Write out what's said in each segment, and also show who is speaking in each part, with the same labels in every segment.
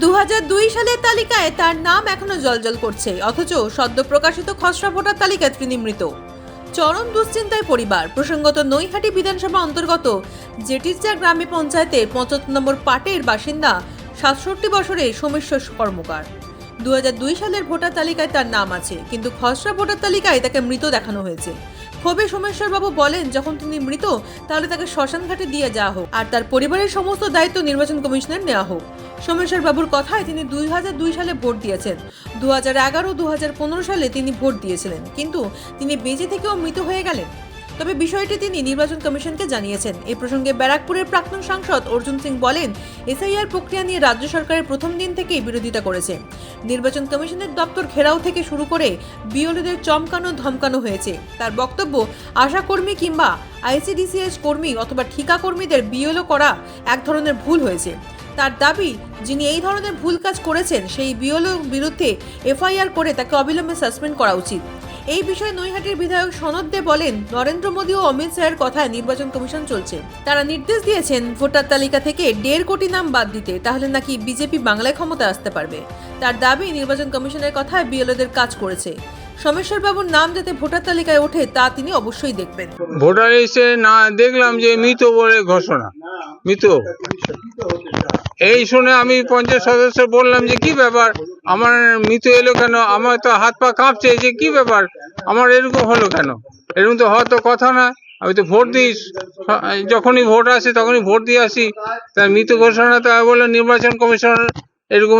Speaker 1: দু হাজার দুই সালের তালিকায় তার নাম এখনও জলজল করছে, অথচ সদ্য প্রকাশিত খসড়া ভোটার তালিকায় তিনি মৃত চরম দুশ্চিন্তায় পরিবার, প্রসঙ্গত নৈহাটি বিধানসভা অন্তর্গত জেটিসজা গ্রামে পঞ্চায়েতের পঁচাত্তর নম্বর পাটের বাসিন্দা, সাতষট্টি বছরের সোমেশ্বর কর্মকার। দু হাজার দুই সালের ভোটার তালিকায় তার নাম আছে, কিন্তু খসড়া ভোটার তালিকায় তাকে মৃত দেখানো হয়েছে। ক্ষোভে সোমেশ্বরবাবু বলেন, যখন তিনি মৃত, তাহলে তাকে শ্মশান ঘাটে দিয়ে যাওয়া হোক, আর তার পরিবারের সমস্ত দায়িত্ব নির্বাচন কমিশনের নেওয়া হোক। সোমেশ্বর বাবুর কথায় তিনি দুই হাজার দুই সালে ভোট দিয়েছেন। দু হাজার এগারো, দু হাজার পনেরো সালে তিনি ভোট দিয়েছিলেন। কিন্তু তিনি বেঁচে থেকেও মৃত হয়ে গেলেন। তবে বিষয়টি তিনি নির্বাচন কমিশনকে জানিয়েছেন। এই প্রসঙ্গে ব্যারাকপুরের প্রাক্তন সাংসদ অর্জুন সিং বলেন, এসআইআর প্রক্রিয়া নিয়ে রাজ্য সরকারের প্রথম দিন থেকেই বিরোধিতা করেছে। নির্বাচন কমিশনের দপ্তর ঘেরাও থেকে শুরু করে বিওলিদের চমকানো, ধমকানো হয়েছে। তার বক্তব্য আশাকর্মী কিংবা আইসিডিসিএস কর্মী অথবা ঠিকা কর্মীদের বিওলো করা এক ধরনের ভুল হয়েছে। তার দাবি, যিনি এই ধরনের ভুল কাজ করেছেন, সেই বিওলোর বিরুদ্ধে এফআইআর করে তাকে অবিলম্বে সাসপেন্ড করা উচিত। এই বিষয়ে নৈহাটির বিধায়ক সনদ দে বলেন, নরেন্দ্র মোদী ও অমিত শাহের কথায় নির্বাচন কমিশন চলছে। তারা নির্দেশ দিয়েছেন, ভোটার তালিকা থেকে দেড় কোটি নাম বাদ দিতে, তাহলে নাকি বিজেপি বাংলায় ক্ষমতা আসতে পারবে। তার দাবি, নির্বাচন কমিশনের কথায় বিএলওদের কাজ করেছে। বাবুর নাম যাতে ভোটার তালিকায় ওঠে, তা তিনি অবশ্যই দেখবেন।
Speaker 2: ভোটার এসে না দেখলাম যে মৃত বলে ঘোষণা। মৃত। এই শুনে আমি পঞ্চায়েত সদস্য বললাম যে, কি ব্যাপার? আমার মৃত এলো কেন? আমার তো হাত পা কাঁপছে, যে কি ব্যাপার? আমার এরকম হলো কেন? এরকম তো হওয়ার তো কথা না। আমি তো ভোট দিই। যখনই ভোট আসে, তখনই ভোট দিয়ে আসি। তার মৃত ঘোষণা তা বলে নির্বাচন কমিশন এরকম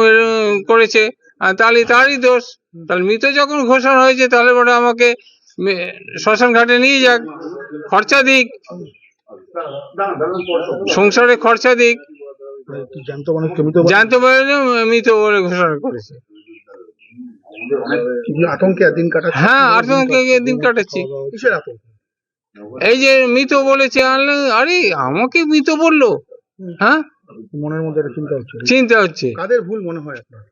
Speaker 2: করেছে। তাহলে তারই দোষ। তাহলে মৃত যখন ঘোষণা হয়েছে তাহলে বলে আমাকে মে- শ্মশান ঘাটে নিয়ে যাক। খরচা দিক। সংসারে খরচা দিক।
Speaker 3: জানতো
Speaker 2: পারলে মৃত বলে ঘোষণা করেছে।
Speaker 3: আতঙ্কে দিন কাটাচ্ছে
Speaker 2: হ্যাঁ আতঙ্কে দিন কাটাচ্ছি।
Speaker 3: কিসের আতঙ্ক?
Speaker 2: এই যে মৃত বলেছে আরে আমাকে মৃত বলল। হ্যাঁ?
Speaker 3: মনের মধ্যে চিন্তা হচ্ছে।
Speaker 2: চিন্তা হচ্ছে।
Speaker 3: কাদের ভুল মনে হয় আপনার?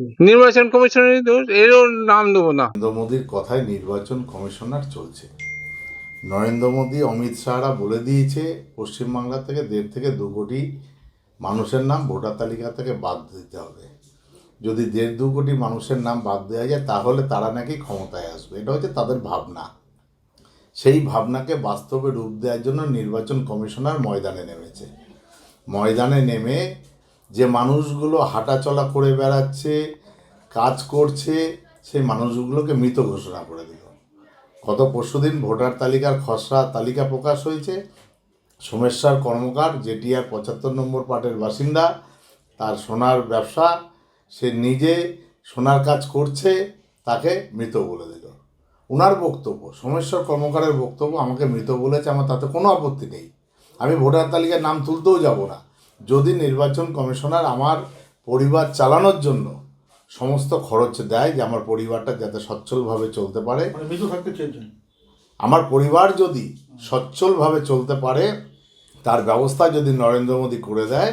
Speaker 2: নির্বাচন কমিশনের দোষ, এরও নাম দেবো না।
Speaker 4: নরেন্দ্র মোদীর কথায় নির্বাচন কমিশনার চলছে। নরেন্দ্র মোদী অমিত শাহরা বলে দিয়েছে, পশ্চিমবাংলা থেকে দেড় থেকে দু কোটি মানুষের নাম ভোটার তালিকা থেকে বাদ দিতে হবে। যদি দেড় দু কোটি মানুষের নাম বাদ দেওয়া যায়, তাহলে তারা নাকি ক্ষমতায় আসবে। এটা হচ্ছে তাদের ভাবনা। সেই ভাবনাকে বাস্তবে রূপ দেওয়ার জন্য নির্বাচন কমিশনার ময়দানে নেমেছে। ময়দানে নেমে যে মানুষগুলো হাঁটাচলা করে বেড়াচ্ছে, কাজ করছে, সেই মানুষগুলোকে মৃত ঘোষণা করে দিল। গত পরশুদিন ভোটার তালিকার খসড়া তালিকা প্রকাশ হয়েছে। সোমেশ্বর কর্মকার জেটিআর পঁচাত্তর নম্বর পার্টের বাসিন্দা, তার সোনার ব্যবসা, সে নিজে সোনার কাজ করছে, তাকে মৃত বলে দিল। ওনার বক্তব্য, সোমেশ্বর কর্মকারের বক্তব্য আমাকে মৃত বলেছে, আমার তাতে কোনো আপত্তি নেই। আমি ভোটার তালিকার নাম তুলতেও যাব না। যদি নির্বাচন কমিশনার আমার পরিবার চালানোর জন্য সমস্ত খরচ দেয় যে আমার পরিবারটা যাতে সচ্ছলভাবে চলতে পারে।
Speaker 3: মানে
Speaker 4: আমার পরিবার যদি সচ্ছলভাবে চলতে পারে তার ব্যবস্থা যদি নরেন্দ্র মোদী করে দেয়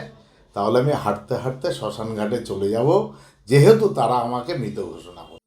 Speaker 4: তাহলে আমি হাঁটতে হাঁটতে শ্মশান ঘাটে চলে যাব। যেহেতু তারা আমাকে মৃত ঘোষণা করে